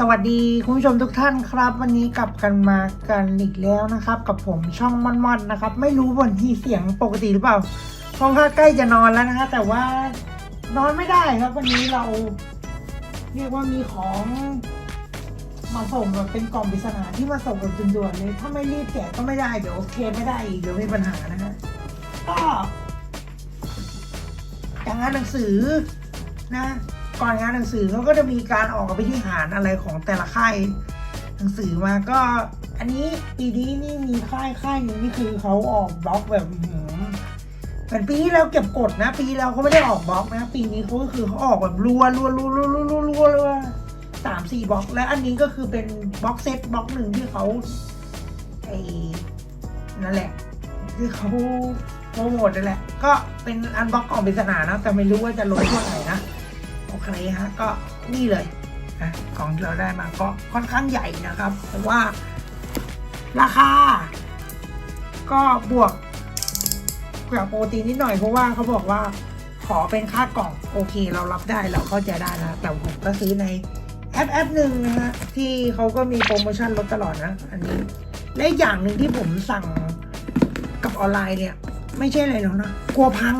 สวัสดีคุณผู้ชมทุกท่านครับ วันนี้กลับกันมากันอีกแล้วนะครับ กับผมช่องม่อนๆนะครับ ไม่รู้วันที่เสียงปกติหรือเปล่าเพราะว่าใกล้จะนอนแล้วนะฮะแต่ว่านอนไม่ได้ครับวันนี้เรา เรียกว่ามีของมาส่งแบบเป็นกล่องปริศนาที่มาส่งแบบด่วนๆเลยถ้าไม่รีบแกะก็ไม่ได้เดี๋ยวเคไม่ได้อีกเดี๋ยวมีปัญหานะฮะก็อย่างงานหนังสือนะ ก่อนงานหนังสือเขาก็จะมีการออกไปที่หารอะไรของแต่ละค่ายหนังสือมาก็ อันนี้ปีนี้นี่มีค่ายค่ายหนึงนี่คือเขาออกบล็อกแบบเหมือนปีที่แล้วเก็บกดนะ ปีที่แล้วเขาไม่ได้ออกบล็อกนะ ปีนี้เขาก็คือเขาออกแบบรัวรัวรัวรัวรัวรัวรัวรัวสามสี่บล็อก และอันนี้ก็คือเป็นบล็อกเซตบล็อกหนึ่งที่เขาไอ้นั่นแหละที่เขาโปรโมทนั่นแหละ ก็เป็นอันบล็อกกล่องปริศนานะแต่ไม่รู้ว่าจะลดเท่าไหร่นะ โอเคฮะก็นี่เลยนะของที่เราได้มาก็ค่อนข้างใหญ่นะครับ แต่ว่าราคา ก็บวกเกี่ยวกับโปรตีนนิดหน่อยเพราะว่าเขาบอกว่าขอเป็นค่ากล่องโอเคเรารับได้เราเข้าใจได้นะ แต่ผมก็ซื้อในแอปแอปหนึ่งนะฮะที่เขาก็มีโปรโมชั่นลดตลอดนะ อันนี้และอย่างหนึ่งที่ผมสั่งกับออนไลน์เนี่ย ไม่ใช่อะไรหรอกนะกลัวพัง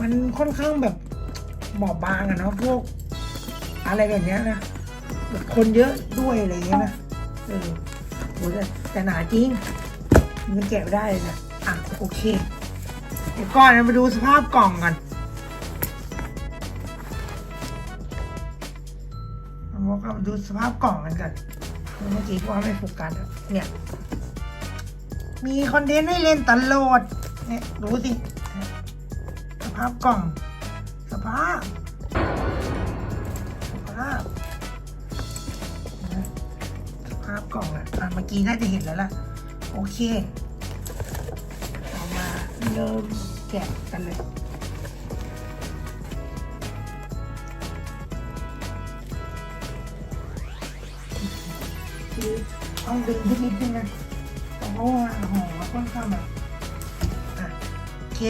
มันค่อนข้างแบบ บอบบางอะเนาะพวกอะไรแบบเนี้ยนะแบบคนเยอะด้วยอะไรเงี้ยนะเออโหแต่แต่หนาจริง มันแกะไม่ได้เลยนะอะโอเค เดี๋ยวก่อนนะมาดูสภาพกล่องกันเราก็มาดูสภาพกล่องกันกันเมื่อกี้ว่าไม่โฟกัสเนี่ยมีคอนเทนต์ให้เล่นตลอดเนี่ยดูสิ สภาพกล่อง ภาพสภาพนะสภาพกล่องอะอะเมื่อกี้น่าจะเห็นแล้วล่ะ โอเคเรามาเริ่มแกะกันเลยคือต้องดึงที่นิดนึงนะเพราะว่าห่อค่อนข้างแบบอะโอเค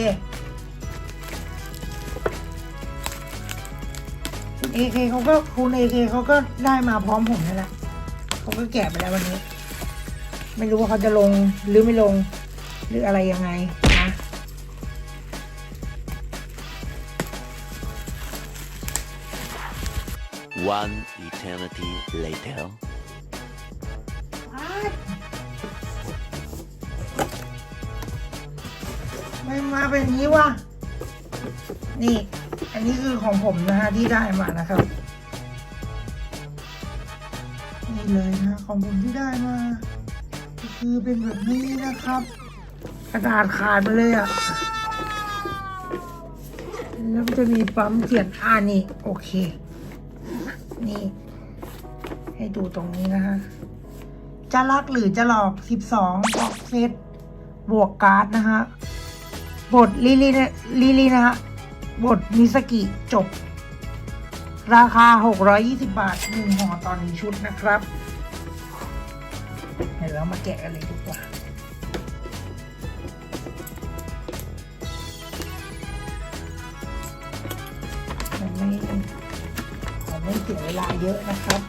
เอเคเขาก็คุณเอเคเขาก็ได้มาพร้อมผมนี่แหละเขาก็แกะไปแล้ววันนี้ ไม่รู้ว่าเขาจะลงหรือไม่ลง หรืออะไรยังไงนะ One eternity later. ไม่มาเป็นอย่างนี้วะนี่ อันนี้คือของผมนะฮะที่ได้มานะครับ นี่เลยนะของผมที่ได้มา คือเป็นแบบนี้นะครับ กระดาษขาดไปเลยอะ่ะแล้วมันจะมีปั๊มเขียนอ่านี่ โอเค นี่ ให้ดูตรงนี้นะฮะจะรักหรือจะหลอก 12บ็อกเซตบวกการ์ดนะฮะบทลิลินะลิลินะฮะ บทมิสกิจบ ราคา 620 บาทหนึ่งห่อตอนนี้ชุดนะครับ เดี๋ยวเรามาแกะกันเลยดีกว่ามันไม่ขอไม่เสียเวลาเยอะนะครับ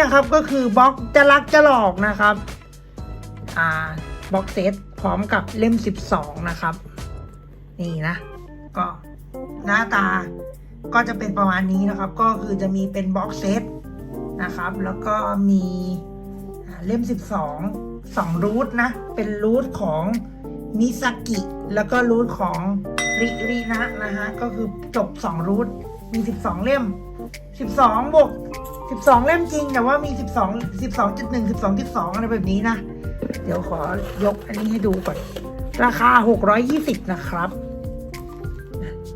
นี่นะครับก็คือบล็อกจะรักจะหลอกนะครับ อ่าบล็อกเซตพร้อมกับเล่ม 12 นะครับ นี่นะ ก็หน้าตาก็จะเป็นประมาณนี้นะครับ ก็คือจะมีเป็นบล็อกเซตนะครับ แล้วก็มีอ่าเล่ม 12 2รูทนะ เป็นรูทของมิซากิ แล้วก็รูทของริรินะนะฮะ ก็คือจบ 2 รูท มี 12 เล่ม 12บวก 12 เล่มจริงแต่ว่ามี 12 12.1 12.2 อะไรแบบนี้นะ เดี๋ยวขอยกอันนี้ให้ดูก่อน ราคา 620 นะครับ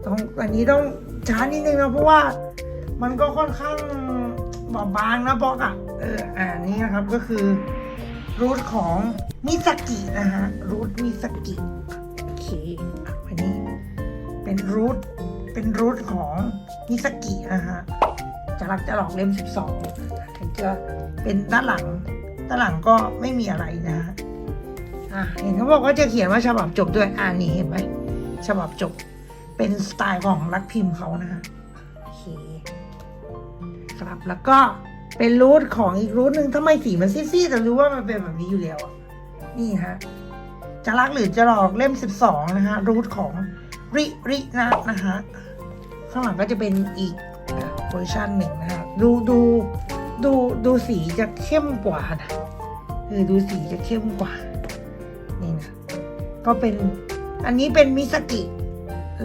ต้องอันนี้ต้องช้านิดนึงนะเพราะว่ามันก็ค่อนข้างบอบบางนะบล็อกอะ เอออ่านี้นะครับก็คือรูทของมิสกินะฮะรูทมิสกิโอเคอันนี้เป็นรูทเป็นรูทของมิสกินะฮะ จะรักจะหลอกเล่มสิบสองถึงจะเป็นด้านหลัง ด้านหลังก็ไม่มีอะไรนะฮะอะเห็นเขาบอกว่าจะเขียนว่าฉบับจบด้วยอ่านี่เห็นไหมฉบับจบเป็นสไตล์ของรักพิมพ์เขานะฮะโอเคครับแล้วก็เป็นรูทของอีกรูทหนึ่งทำไมสีมันซีดๆแต่รู้ว่ามันเป็นแบบนี้อยู่แล้วนี่ฮะจะรักหรือจะหลอกเล่มสิบสองนะฮะรูทของริรินะนะฮะข้างหลังก็จะเป็นอีก เวอร์ชันหนึ่งนะฮะดูดูดูดูสีจะเข้มกว่านะคือดูสีจะเข้มกว่า นี่นะ ก็เป็นอันนี้เป็นมิสกิ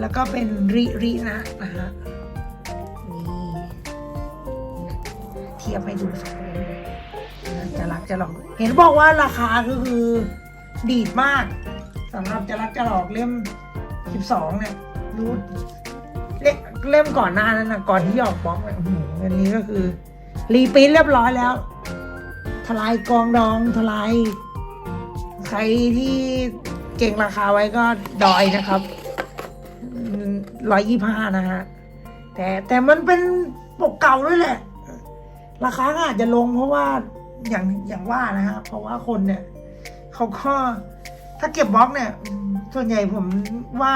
แล้วก็เป็นริรินะนะฮะนี่เทียบให้ดูสองเล่มจะรักจะหลอก เห็นบอกว่าราคาก็คือดีดมากสำหรับจะรักจะหลอกเล่ม 12 เนี่ยรู้ เล่มเล่มก่อนหน้านั้นนะก่อนที่ออกบล็อกเนี่ยอื้อหืออันนี้ก็คือ รีปรินท์เรียบร้อยแล้ว ทลายกองดองทลาย ใครที่เก่งราคาไว้ก็ดอยนะครับร้อยยี่ห้านะฮะ แต่แต่มันเป็นปกเก่าด้วยแหละ ราคาก็อาจจะลงเพราะว่าอย่างอย่างว่านะฮะ เพราะว่าคนเนี่ย เขาก็ถ้าเก็บบล็อกเนี่ย ส่วนใหญ่ผมว่า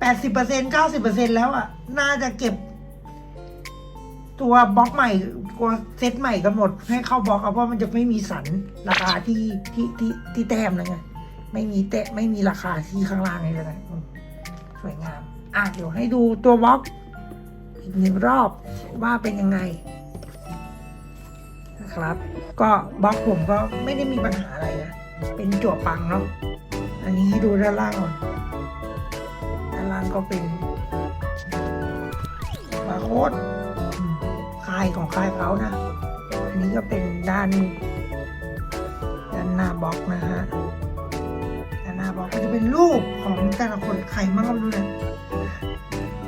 แปดสิบเปอร์เซ็นเก้าสิบเปอร์เซ็นแล้วอะ น่าจะเก็บ ตัวบล็อกใหม่ตัวเซตใหม่กันหมด ให้เข้าบล็อกเอาเพราะมันจะไม่มีสันราคาที่ที่ที่ที่แต้มเลยไงไม่มีแตะไม่มีราคาที่ข้างล่างเลยนะสวยงาม อะเดี๋ยวให้ดูตัวบล็อกอีกหนึ่งรอบว่าเป็นยังไงนะครับ ก็บล็อกผมก็ไม่ได้มีปัญหาอะไรนะ เป็นจั่วปังเนาะอันนี้ให้ดูด้านล่างก่อนางก็เป็นบาร์โค้ดค่ายของค่ายเขานะ อันนี้ก็เป็นด้าน ด้านหน้าบล็อกนะฮะ ด้านหน้าบล็อกก็จะเป็นรูปของแต่ละคนใครมั่งก็รู้นี่ย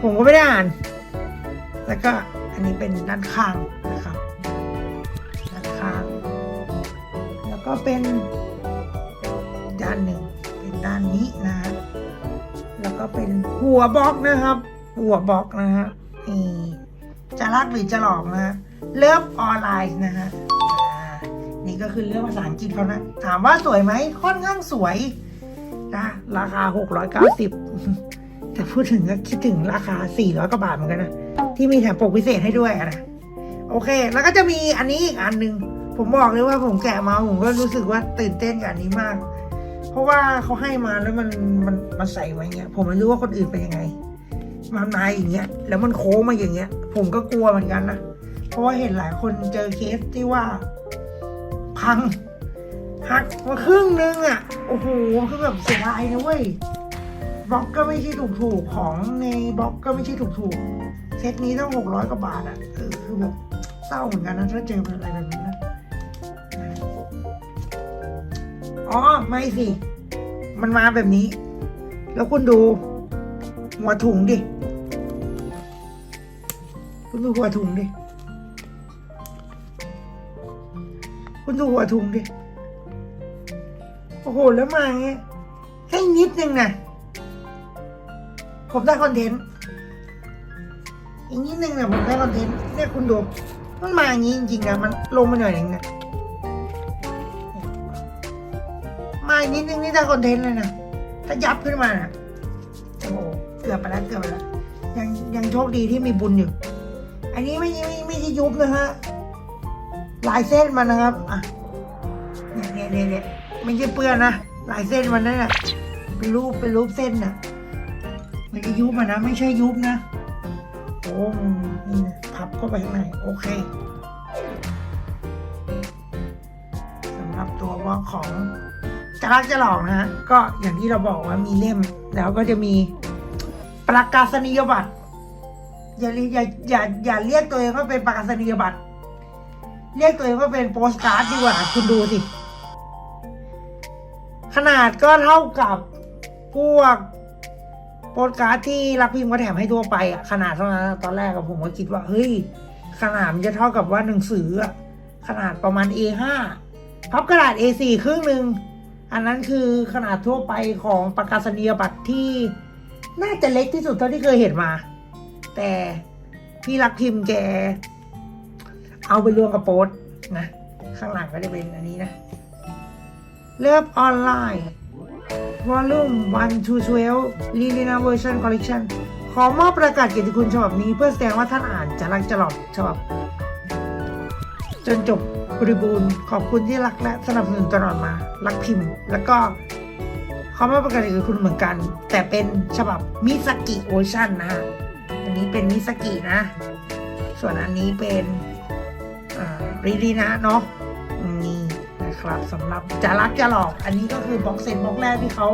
ผมก็ไม่ได้อ่าน แล้วก็อันนี้เป็นด้านข้างนะครับ ด้านข้าง แล้วก็เป็นด้านหนึ่งเป็นด้านนี้นะ เป็นหัวบล็อกนะครับ หัวบล็อกนะฮะนี่จะรักหรือจะหลอกนะฮะเลิฟออนไลน์นะฮะนี่ก็คือเรื่องภาษาอังกฤษเขานะ ถามว่าสวยไหมค่อนข้างสวยนะราคา 690 แต่พูดถึงก็คิดถึงราคา 400กว่าบาทเหมือนกันนะ ที่มีแถมปกพิเศษให้ด้วยนะโอเค แล้วก็จะมีอันนี้อีกอันหนึ่งผมบอกเลยว่าผมแกะมาผมก็รู้สึกว่าตื่นเต้นกับอันนี้มาก เพราะว่าเขาให้มาแล้วมันมันมันใส่ไว้เงี้ย ผมไม่รู้ว่าคนอื่นเป็นยังไงมันอย่างเงี้ย แล้วมันโค้งมาอย่างเงี้ย ผมก็กลัวเหมือนกันนะ เพราะว่าเห็นหลายคนเจอเคสที่ว่า พังหักมาครึ่งนึงอะ โอ้โหคือแบบเสียดายนะเว้ยบล็อกก็ไม่ใช่ถูกถูกๆของในบล็อกก็ไม่ใช่ถูกถูกๆเซตนี้ต้องหกร้อยกว่าบาทอะเออคือแบบเศร้าเหมือนกันนะถ้าเจออะไรแบบนี้นะ อ๋อ ไม่สิ มันมาแบบนี้ แล้วคุณดู หัวถุงดิ คุณดูหัวถุงดิ คุณดูหัวถุงดิ โอ้โห แล้วมาอย่างเงี้แค่นิดนึงนะผมได้คอนเทนต์อีกนิดนึงนี่ยผมได้คอนเทนต์เนี่ยคุณดู มันมาอย่างนี้จริงๆนะมันลงมาหน่อยหนึงนะ อีกนิดนึงนี่ได้คอนเทนต์เลยนะถ้ายับขึ้นมาน่ะโอ้โหเกือบไปแล้วเกือบไปแล้วยังยังโชคดีที่มีบุญอยู่ อันนี้ไม่ไม่ไม่ใช่ยุบนะฮะลายเส้นมันนะครับอะเนี่ยเนี่ยเนี่ยเนี่ยไม่ใช่เปื้อนนะลายเส้นมันนั่นแหละเป็นรูปเป็นรูปเส้นน่ะไม่ใช่ยุบมันนะไม่ใช่ยุบนะโอ้นี่นะพับเข้าไปข้างในโอเคสำหรับตัวบล็อกของ จะรักจะหลอกนะฮะก็อย่างที่เราบอกว่ามีเล่ม แล้วก็จะมีประกาศนียบัตรอย่าเรียกอย่าอย่าอย่าเรียกตัวเองว่าเป็นประกาศนียบัตรเรียกตัวเองว่าเป็นโปสการ์ดดีกว่าคุณดูสิ ขนาดก็เท่ากับพวกโปสการ์ดที่รักพิมพ์ก็แถมให้ทั่วไปอะขนาดเท่านั้นตอนแรกอะผมก็คิดว่า เฮ้ย ขนาดมันจะเท่ากับว่าหนังสืออะขนาดประมาณ A5 พับกระดาษ A4 ครึ่งหนึ่ง อันนั้นคือขนาดทั่วไปของประกาศนียบัตรที่น่าจะเล็กที่สุดเท่าที่เคยเห็นมา แต่พี่รักพิมพ์แก เอาไปรวมกับโป๊ตนะ ข้างหลังก็จะเป็นอันนี้นะ เลือบออนไลน์ Volume 1 to 12 Lilina Version Collection ขอมอบประกาศเกียรติคุณฉบับนี้เพื่อแสดงว่าท่านอ่านจะรักจะหลอดฉบับจนจบ บริบูรณ์ ขอบคุณที่รักและสนับสนุนตลอดมา รักพิมพ์ แล้วก็เขอมอบประกาศเกียคุณเหมือนกัน แต่เป็นฉบับมิสกิโอชันนะฮะอันนี้เป็นมิสกินะ ส่วนอันนี้เป็นรีดีนะเนาะนี่นะครับสำหรับจะรักจะหลอก อันนี้ก็คือบ็อกเซตบ็อกแรกที่เขา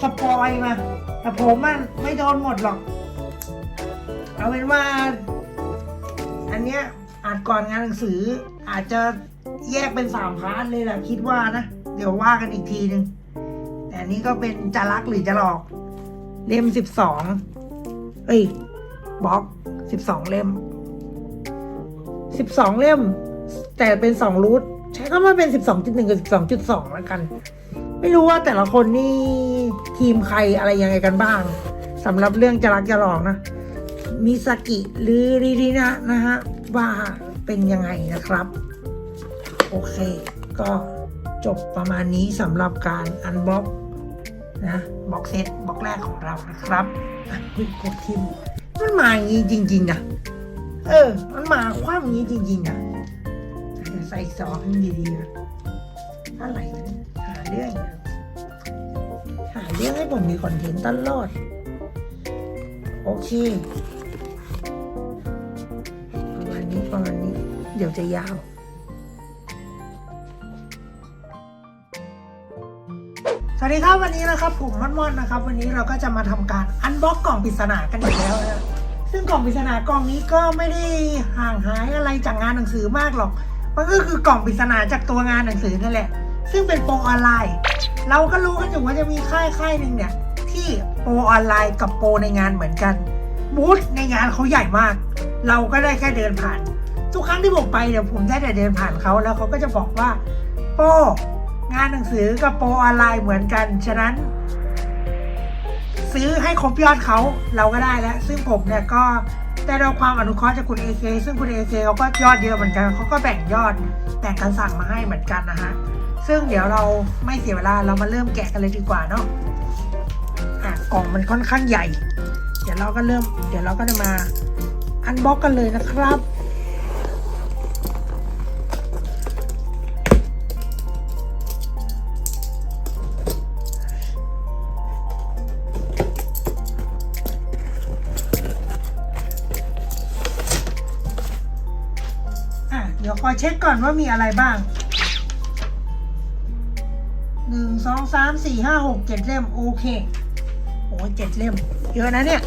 สปอยมา แต่ผมมันไม่โดนหมดหรอก เอาเป็นว่า อันเนี้ยอ่าจก่อนงานหนังสือ อาจจะแยกเป็นสามพาร์ทเลยแหละคิดว่านะ เดี๋ยวว่ากันอีกทีหนึ่งแต่นี้ก็เป็นจะรักหรือจะหลอก เล่มสิบสองเอ้ยบล็อกสิบสองเล่มสิบสองเล่ม แต่เป็นสองรูทใช้คำว่าเป็นสิบสองจุดหนึ่งกับสิบสองจุดสองแล้วกัน ไม่รู้ว่าแต่ละคนนี่ทีมใครอะไรยังไงกันบ้างสำหรับเรื่องจะรักจะหลอกนะมิสกิหรือริรินะนะฮะว่า เป็นยังไงนะครับ โอเค ก็จบประมาณนี้สำหรับการอันบ็อกนะบ็อกเซตบ็อกแรกของเรานะครับคุยกดทิมมันมาอย่างนี้จริง ๆ นะ เออ มันมาคว้าอย่างนี้จริง ๆ นะใส่ซอสให้มันดีๆนะอะไรหาเรื่องหาเรื่องให้ผมมีคอนเทนต์ตลอด โอเค เดี๋ยวจะยาวสวัสดีครับวันนี้นะครับผมมอนมอนนะครับ วันนี้เราก็จะมาทำการอันบ็อกกล่องปริศนากันอีกแล้วนะซึ่งกล่องปริศนากล่องนี้ก็ไม่ได้ห่างหายอะไรจากงานหนังสือมากหรอกมันก็คือกล่องปริศนาจากตัวงานหนังสือนั่นแหละ ซึ่งเป็นโปรออนไลน์ เราก็รู้กันอยู่ว่าจะมีค่ายค่ายหนึ่งเนี่ยที่โปรออนไลน์กับโปรในงานเหมือนกันบูธในงานเขาใหญ่มาก เราก็ได้แค่เดินผ่าน ทุกครั้งที่ผมไปเนี่ยผมได้แต่เดินผ่านเขาแล้วเขาก็จะบอกว่า โปงานหนังสือกับโปออนไลน์เหมือนกัน ฉะนั้น ซื้อให้ครบยอดเขาเราก็ได้แล้ว ซึ่งผมเนี่ยก็ได้รับความอนุเคราะห์จากคุณเอเคซึ่งคุณเอเคเขาก็ยอดเยอะเหมือนกันเขาก็แบ่งยอดแบ่งกันสั่งมาให้เหมือนกันนะฮะซึ่งเดี๋ยวเราไม่เสียเวลาเรามาเริ่มแกะกันเลยดีกว่าเนาะอะกล่องมันค่อนข้างใหญ่ เดี๋ยวเราก็เริ่ม เดี๋ยวเราก็จะมาอันบ็อกกันเลยนะครับ เช็คก่อนว่ามีอะไรบ้างหนึ่งสองสามสี่ห้าหกเจ็ดเล่ม โอเคโอ้ยเจ็ดเล่ม เยอะนะเนี่ย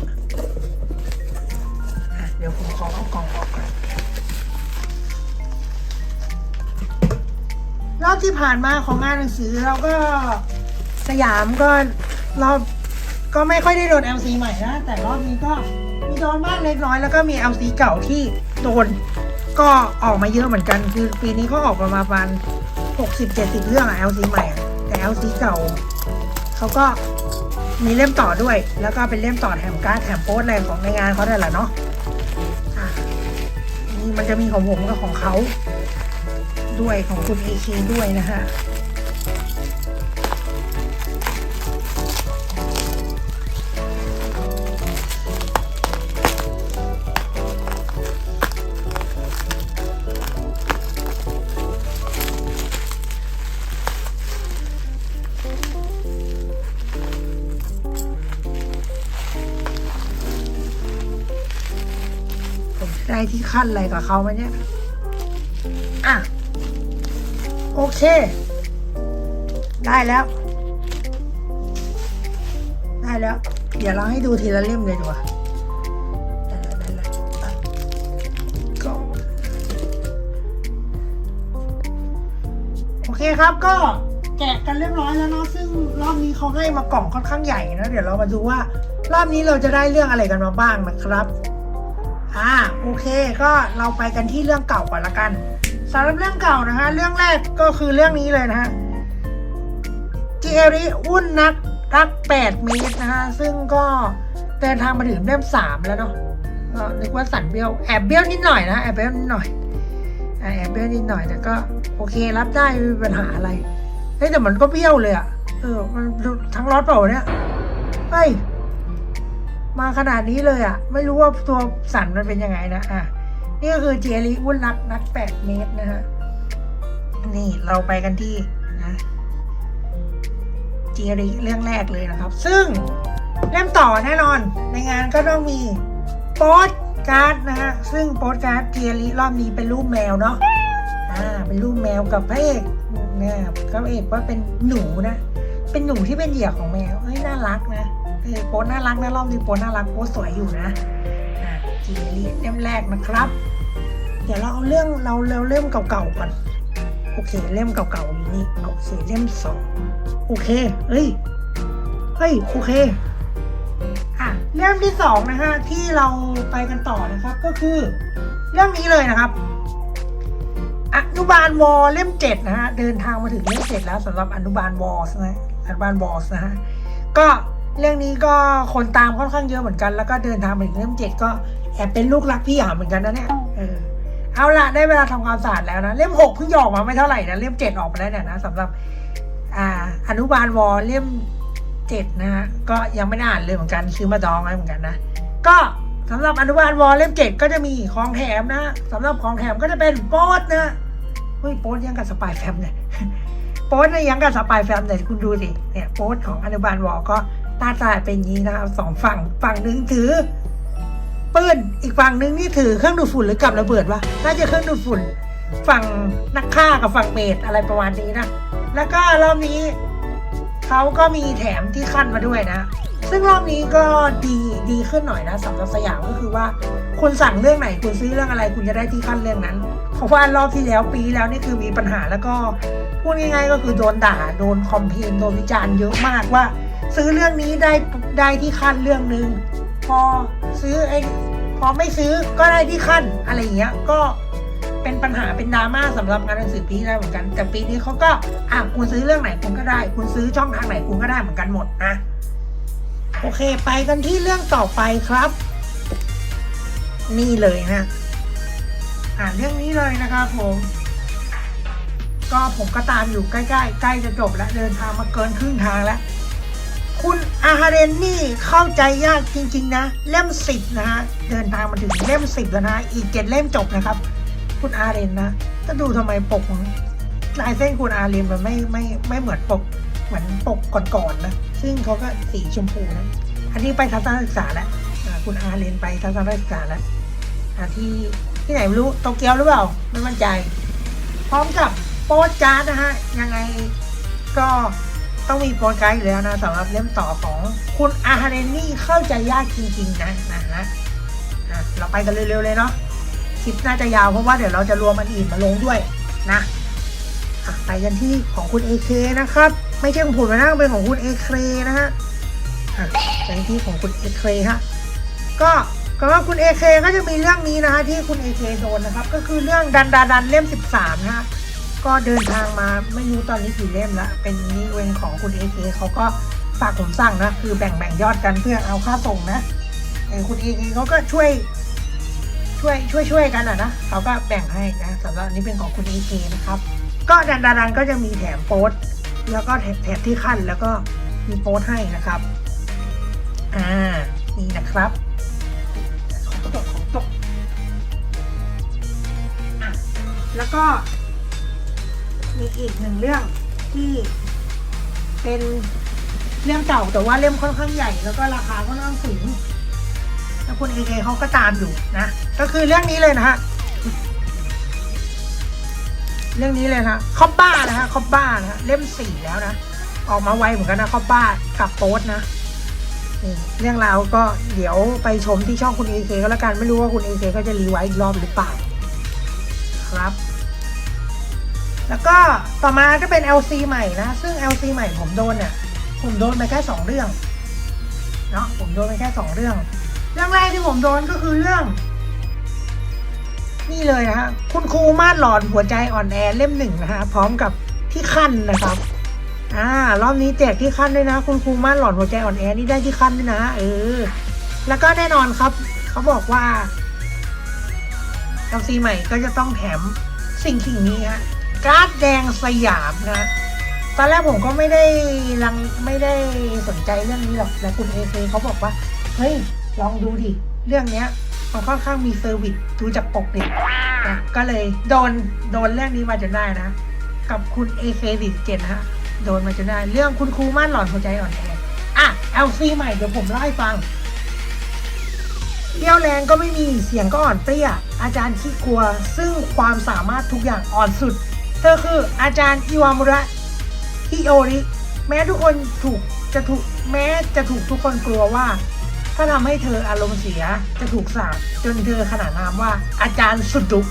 เดี๋ยวผมขอเอากล่องออกก่อนรอบที่ผ่านมาของงานหนังสือเราก็สยามก็รอบ ก็ไม่ค่อยได้โดน LC ใหม่นะ แต่รอบนี้ก็มีโดนบ้างเล็กน้อยแล้วก็มี LC เก่าที่โดนก็ออกมาเยอะเหมือนกัน คือปีนี้ก็ออกมาประมาณ60 70 เรื่องอะ LC ใหม่อะแต่ LC เก่าเขาก็มีเล่มต่อด้วย แล้วก็เป็นเล่มต่อแถมการ์ดแถมโปสอะไรของในงานเขาได้แหละเนาะอะนี่มันจะมีของผมกับของเขาด้วยของคุณ AK ด้วยนะฮะ ได้ที่ขั้นอะไรกับเขาไหมเนี่ย อะ โอเค ได้แล้ว ได้แล้ว เดี๋ยวเราให้ดูทีละเล่มเลยดีกว่าได้แล้วได้แล้วอะก็โอเคครับก็แกะกันเรียบร้อยแล้วเนาะซึ่งรอบนี้เขาให้มากล่องค่อนข้างใหญ่นะเดี๋ยวเรามาดูว่า รอบนี้เราจะได้เรื่องอะไรกันมาบ้างนะครับ เค ก็เราไปกันที่เรื่องเก่าก่อนละกันสำหรับเรื่องเก่านะคะเรื่องแรกก็คือเรื่องนี้เลยนะฮะเอริวุ่นนักรัก8เมตรนะคะซึ่งก็เดินทางมาถึงเล่มสามแล้วเนาะก็นึกว่าสันเบี้ยวแอบเบี้ยวนิดหน่อยนะแอบเบี้ยวนิดหน่อยแอบเบี้ยวนิดหน่อยแต่ก็โอเครับได้ไม่มีปัญหาอะไรเฮ้แต่มันก็เบี้ยวเลยอะเออมันทั้งรถเปล่าเนี่ยเฮ้ย มาขนาดนี้เลยอะไม่รู้ว่าตัวสันมันเป็นยังไงนะอะนี่ก็คือเจลิวุ่นรักนักแปดเมตรนะฮะนี่เราไปกันที่นะเจริเรื่องแรกเลยนะครับ ซึ่งเล่มต่อแน่นอนในงานก็ต้องมีโปสการ์ดนะฮะซึ่งโปสการ์ดเจริรอบนี้เป็นรูปแมวเนาะอ่าเป็นรูปแมวกับพระเอกเนี่ยพระเอกว่าเป็นหนูนะเป็นหนูที่เป็นเหยื่อของแมวเอ้ยน่ารักนะ เออโปสน่ารักนะรอบนี้โปสน่ารักโปสสวยอยู่นะอ่าเจริเล่มแรกนะครับ เดี๋ยวเราเอาเรื่องเราเราเล่มเก่าๆก่อนโอเคเล่มเก่าๆอยู่นี่โอเคเล่มสองโอเคเฮ้ยเฮ้ยโอเคอะเรื่องที่สองนะฮะที่เราไปกันต่อนะครับก็คือ เรื่องนี้เลยนะครับอนุบาลวอเล่มเจ็ดนะฮะเดินทางมาถึงเล่มเจ็ดแล้วสำหรับอนุบาลวอสนะอนุบาลวอสนะฮะก็ เรื่องนี้ก็คนตามค่อนข้างเยอะเหมือนกันแล้วก็เดินทางมาถึงเล่มเจ็ดก็แอบเป็นลูกรักพี่หยามเหมือนกันนะเนี่ยเออเอาละได้เวลาทำความสะอาดแล้วนะเล่มหกเพิ่งหยออกมาไม่เท่าไหร่นะเล่มเจ็ดออกไปแล้วเนี่ยนะสำหรับ อ่า อนุบาลวอเล่มเจ็ดนะฮะก็ยังไม่ได้อ่านเลยเหมือนกันซื้อมาดองไว้เหมือนกันนะก็สำหรับอนุบาลวอเล่มเจ็ดก็จะมีของแถมนะสำหรับของแถมก็จะเป็นโป๊ตนะเฮ้ยโป๊ตยังกับสปายแฟมเนี่ยโป๊ตเนี่ยยังกับสปายแฟมเนี่ยคุณดูสิเนี่ยโป๊ตของอนุบาลวอก็ หน้าตาเป็นอย่างนี้นะครับสองฝั่งฝั่งหนึ่งถือปืนอีกฝั่งหนึ่งนี่ถือเครื่องดูดฝุ่นหรือกับระเบิดวะน่าจะเครื่องดูดฝุ่น ฝั่งนักฆ่ากับฝั่งเมดอะไรประมาณนี้นะ แล้วก็รอบนี้เขาก็มีแถมที่ขั้นมาด้วยนะ ซึ่งรอบนี้ก็ดีดีขึ้นหน่อยนะสำหรับสยามก็คือว่าคุณสั่งเรื่องไหนคุณซื้อเรื่องอะไรคุณจะได้ที่ขั้นเรื่องนั้น เพราะว่ารอบที่แล้วปีแล้วนี่คือมีปัญหาแล้วก็พูดง่ายๆก็คือโดนด่าโดนคอมเพลนโดนวิจารณ์เยอะมากว่า ซื้อเรื่องนี้ได้ได้ที่ขั้นเรื่องหนึ่งพอซื้อไอ้พอไม่ซื้อก็ได้ที่ขั้นอะไรอย่างเงี้ยก็เป็นปัญหาเป็นดราม่าสำหรับงานหนังสือปีที่แล้เหมือนกัน แต่ปีนี้เขาก็อะคุณซื้อเรื่องไหนคุณก็ได้ คุณซื้อช่องทางไหนคุณก็ได้เหมือนกันหมดนะโอเค ไปกันที่เรื่องต่อไปครับ นี่เลยนะอ่านเรื่องนี้เลยนะครับผม ก็ผมก็ตามอยู่ใกล้ๆใกล้จะจบแล้วเดินทางมาเกินครึ่งทางแล้ว คุณอาฮาเรนนี่เข้าใจยากจริง ๆ นะ เล่มสิบนะฮะ เดินทางมาถึงเล่มสิบแล้วนะ อีกเจ็ดเล่มจบนะครับ คุณอาเรนนะจะดูทำไมปกลายเส้นคุณอาเรนมันไม่ไม่ไม่เหมือนปกเหมือนปกก่อนๆนะซึ่งเขาก็สีชมพูนะอันนี้ไปทัศนศึกษาแล้วคุณอาเรนไปทัศนศึกษาแล้วอ่าที่ที่ไหนไม่รู้โตเกียวหรือเปล่าไม่มั่นใจ พร้อมกับโปสการ์ดนะฮะยังไงก็ ต้องมีโปสการ์อยู่แล้วนะสำหรับเล่มต่อของคุณอาฮาเรนนี่เข้าใจยากจริงๆนะนะฮะเราไปกันเร็วๆเลยเนาะคลิปน่าจะยาวเพราะว่าเดี๋ยวเราจะรวมอันอื่นมาลงด้วยนะไปกันที่ของคุณ AK นะครับ ไม่ใช่ของผมนะเป็นของคุณ AK นะฮะไปที่ของคุณ AK ฮะก็ก็ว่าคุณ AK ก็จะมีเรื่องนี้นะฮะที่คุณ AK โดนนะครับ ก็คือเรื่องดันดาดันเล่ม 13นะฮะ ก็เดินทางมาไม่รู้ตอนนี้กี่เล่มละเป็นนี่เวงของคุณ AK เคเขาก็ฝากผมสั่งนะ คือแบ่งแบ่งยอดกันเพื่อเอาค่าส่งนะเออคุณ AK เคเขาก็ช่วยช่วยช่วยช่วยกันอะนะเขาก็แบ่งให้นะสำหรับนี้เป็นของคุณเอเคนะครับ ก็ดันดารันก็จะมีแถมโป๊ตแล้วก็แถมแถมที่ขั้นแล้วก็มีโป๊ตให้นะครับอ่านี่นะครับของตกของตกแล้วก็ มีอีกหนึ่งเรื่องที่เป็นเรื่องเก่าแต่ว่าเล่มค่อนข้างใหญ่ แล้วก็ราคาค่อนข้างสูงแล้วคุณเอเคเขาก็ตามอยู่นะ ก็คือเรื่องนี้เลยนะฮะเรื่องนี้เลยนะคอบบ้านะฮะคอบบ้านะฮะเล่มสี่แล้วนะ ออกมาไวเหมือนกันนะคอบบ้ากับโป๊ตนะเรื่องราวก็เดี๋ยวไปชมที่ช่องคุณเอเคก็แล้วกันไม่รู้ว่าคุณเอเคก็จะรีไวซ์อีกรอบหรือเปล่า ครับ แล้วก็ต่อมาก็เป็น LC ใหม่นะ ซึ่ง LC ใหม่ผมโดนเนี่ยผมโดนไปแค่สองเรื่องเนาะผมโดนไปแค่สองเรื่อง เรื่องแรกที่ผมโดนก็คือเรื่อง นี่เลยนะฮะคุณครูมาดหลอนหัวใจอ่อนแอเล่มหนึ่งนะฮะพร้อมกับที่ขั้นนะครับอ่ารอบนี้แจกที่ขั้นด้วยนะ คุณครูมาดหลอนหัวใจอ่อนแอนี่ได้ที่ขั้นด้วยนะเออแล้วก็แน่นอนครับ เขาบอกว่า LC ใหม่ก็จะต้องแถมสิ่งสิ่งนี้ฮะ การ์ดแดงสยามนะ ตอนแรกผมก็ไม่ได้ลังไม่ได้สนใจเรื่องนี้หรอกแต่คุณเอเคเขาบอกว่า เฮ้ย ลองดูดิ เรื่องเนี้ยมันค่อนข้างมีเซอร์วิสดูจากปกดินะก็เลยโดนโดนเรื่องนี้มาจนได้นะ กับคุณเอเคดิเจนฮะ โดนมาจนได้ เรื่องคุณครูม่านหลอนหัวใจอ่อนแออะ LC ใหม่เดี๋ยวผมเล่าให้ฟังเรี่ยวแรงก็ไม่มีเสียงก็อ่อนเปรี้ย อาจารย์ขี้กลัว ซึ่งความสามารถทุกอย่างอ่อนสุด เธอคืออาจารย์อิวามุระฮิโอริ แม้ทุกคนถูกจะถูกแม้จะถูกทุกคนกลัวว่า ถ้าทำให้เธออารมณ์เสียจะถูกสาปจนเธอขนานนามว่าอาจารย์สุดดุ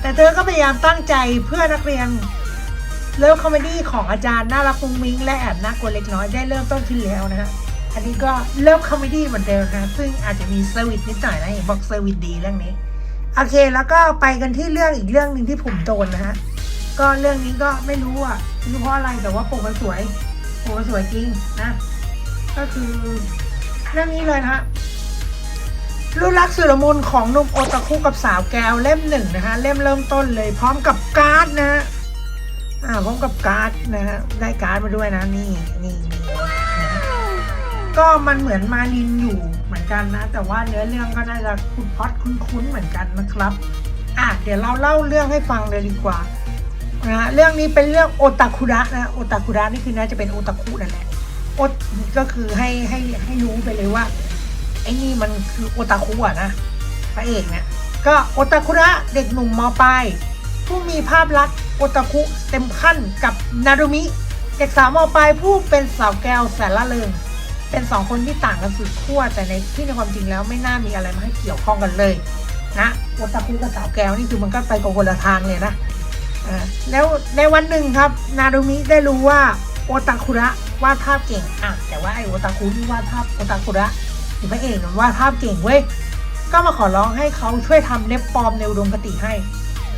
แต่เธอก็พยายามตั้งใจเพื่อนักเรียนเลิฟคอมเมดี้ของอาจารย์น่ารักมุ้งมิ้งและแอบน่ากลัวเล็กน้อยได้เริ่มต้นขึ้นแล้วนะฮะอันนี้ก็เริ่มคอมเมดี้เหมือนเดิมนะ ซึ่งอาจจะมีเซอร์วิสนิดหน่อยนะเห็นบอกเซอร์วิสดีเรื่องนี้ โอเค แล้วก็ไปกันที่เรื่องอีกเรื่องหนึ่งที่ผมโดนนะฮะ ก็เรื่องนี้ก็ไม่รู้อะไม่รู้เพราะอะไรแต่ว่าปกมันสวยปกมันสวยจริงนะ ก็คือ เรื่องนี้เลยนะรูปลักสุรมุนของนุ่มโอตาคุกับสาวแก้วเล่มหนึ่งนะฮะเล่มเริ่มต้นเลย พร้อมกับการ์ดนะฮะอ่าพร้อมกับการ์ดนะฮะได้การ์ดมาด้วยนะนี่นี่นี่ก็มันเหมือนมาลินอยู่เหมือนกันนะ แต่ว่าเนื้อเรื่องก็น่าจะคุ้นพอดคุ้นๆเหมือนกันนะครับ อะเดี๋ยวเราเล่าเรื่องให้ฟังเลยดีกว่า นะเรื่องนี้เป็นเรื่องโอตาคุระนะโอตาคุระนี่คือน่าจะเป็นโอตาคุนั่นแหละโอก็คือให้ให้ให้รู้ไปเลยว่าไอ้นี่มันคือโอตาคุอะนะพระเอกเนี่ยก็โอตาคุระเด็กหนุ่มมปลายผู้มีภาพลักษณ์โอตาคุเต็มขั้นกับนารุมิเด็กสาวมปลายผู้เป็นสาวแก้วแสนละเริงเป็นสองคนที่ต่างกันสุดขั้วแต่ในที่ในความจริงแล้วไม่น่ามีอะไรมาให้เกี่ยวข้องกันเลยนะโอตาคุกับสาวแก้วนี่คือมันก็ไปกับคนละทางเลยนะ แล้วในวันหนึ่งครับ นารุมิได้รู้ว่าโอตาคุระวาดภาพเก่งอะแต่ว่าไอโอตาคุที่วาดภาพโอตาคุระหรือพระเอกมันวาดภาพเก่งเว้ยก็มาขอร้องให้เขาช่วยทำเล็บปลอมในอุดมคติให้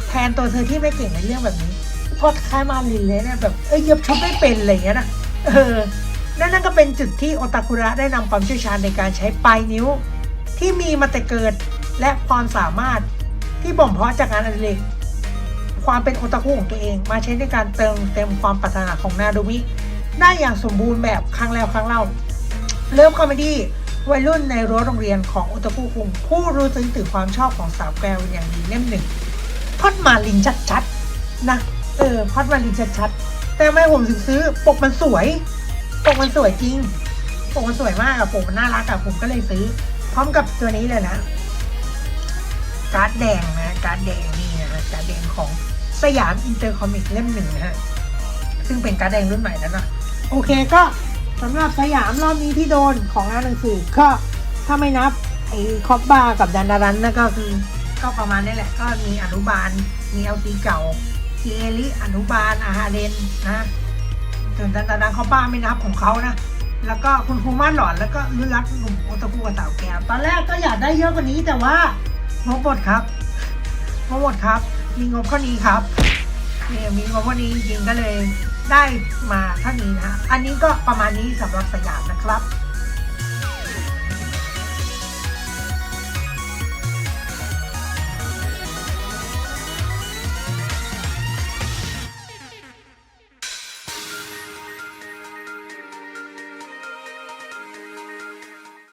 แทนตัวเธอที่ไม่เก่งในเรื่องแบบนี้พอคล้ายมาลินเลยเนี่ยแบบเอ้ยเย็บชุดไม่เป็นอะไรอย่างเงี้ยนะเออนั่นนั่นก็เป็นจุดที่โอตาคุระได้นำความเชี่ยวชาญในการใช้ปลายนิ้ว ที่มีมาแต่เกิดและความสามารถที่บ่มเพาะจากงานอดิเรก ความเป็นโอตาคุของตัวเอง มาใช้ในการเติมเต็มความปรารถนาของนาดูมิได้อย่างสมบูรณ์แบบครั้งแล้วครั้งเล่า เริ่มคอมเมดี้วัยรุ่นในรั้วโรงเรียนของโอตาคุคุงผู้รู้ซึ้งถึงความชอบของสาวแกวอย่างดีเล่มหนึ่งพอดมาลินชัดๆนะเออพอดมาลินชัดๆแต่ไม่ผมถึงซื้อปกมันสวย ปกมันสวยจริง ปกมันสวยมากอะปกมันน่ารักอะผมก็เลยซื้อ พร้อมกับตัวนี้เลยนะ การ์ดแดงนะการ์ดแดงนี่นะการ์ดแดงของ สยามอินเตอร์คอมิกเล่มหนึ่งนะฮะ ซึ่งเป็นการ์ดแดงรุ่นใหม่แล้วนะโอเคก็สำหรับสยามรอบนี้ที่โดนของงานหนังสือก็ถ้าไม่นับไอ้คอปบาร์กับดันดารันนะก็คือก็ประมาณนี้แหละ ก็มีอนุบาล มีเอลซีเก่าทีเอลิอนุบาลอาฮาเดนนะส่วนดันดารันคอปบาร์ไม่นับของเขานะแล้วก็คุณครูม่านหลอนแล้วก็ลือรักหนุ่มโอตาคุกับสาวแก้วตอนแรกก็อยากได้เยอะกว่านี้แต่ว่างบหมดครับงบหมดครับ มีงบเท่านี้ครับเนี่ยมีงบเท่านี้จริงๆก็เลยได้มาเท่านี้นะ อันนี้ก็ประมาณนี้สำหรับสยามนะครับ